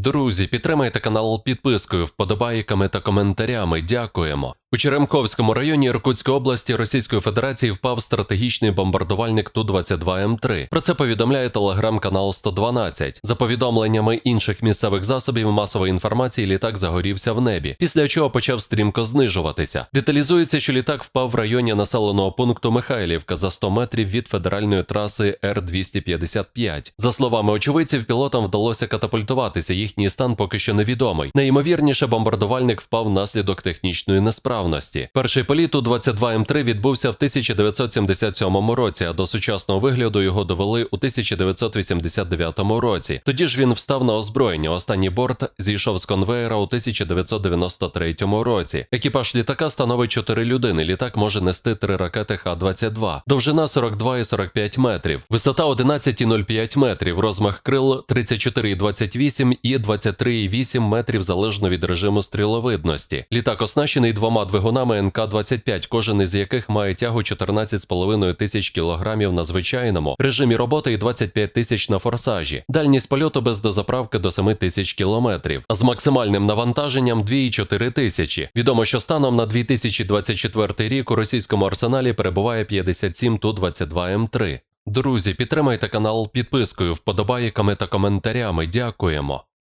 Друзі, підтримайте канал підпискою, вподобайками та коментарями. Дякуємо. У Черемковському районі Іркутської області Російської Федерації впав стратегічний бомбардувальник Ту-22М3. Про це повідомляє телеграм-канал 112. За повідомленнями інших місцевих засобів масової інформації, літак загорівся в небі, після чого почав стрімко знижуватися. Деталізується, що літак впав в районі населеного пункту Михайлівка за 100 метрів від федеральної траси Р-255. За словами очевидців, пілотам вдалося катапультуватися. Їхній стан поки що невідомий. Найімовірніше, бомбардувальник впав внаслідок технічної несправності. Перший політ у 22 М3 відбувся в 1977 році, а до сучасного вигляду його довели у 1989 році. Тоді ж він встав на озброєння. Останній борт зійшов з конвеєра у 1993 році. Екіпаж літака становить 4 людини. Літак може нести 3 ракети Х-22. Довжина 42,45 метрів, висота 11,05 метрів, розмах крил 34,28 і 23,8 метрів залежно від режиму стріловидності. Літак оснащений двома двигунами НК-25, кожен із яких має тягу 14,5 тисяч кілограмів на звичайному режимі роботи і 25 тисяч на форсажі. Дальність польоту без дозаправки до 7 тисяч кілометрів, з максимальним навантаженням 2,4 тисячі. Відомо, що станом на 2024 рік у російському арсеналі перебуває 57 Ту-22М3. Друзі, підтримайте канал підпискою, вподобайками та коментарями. Дякуємо.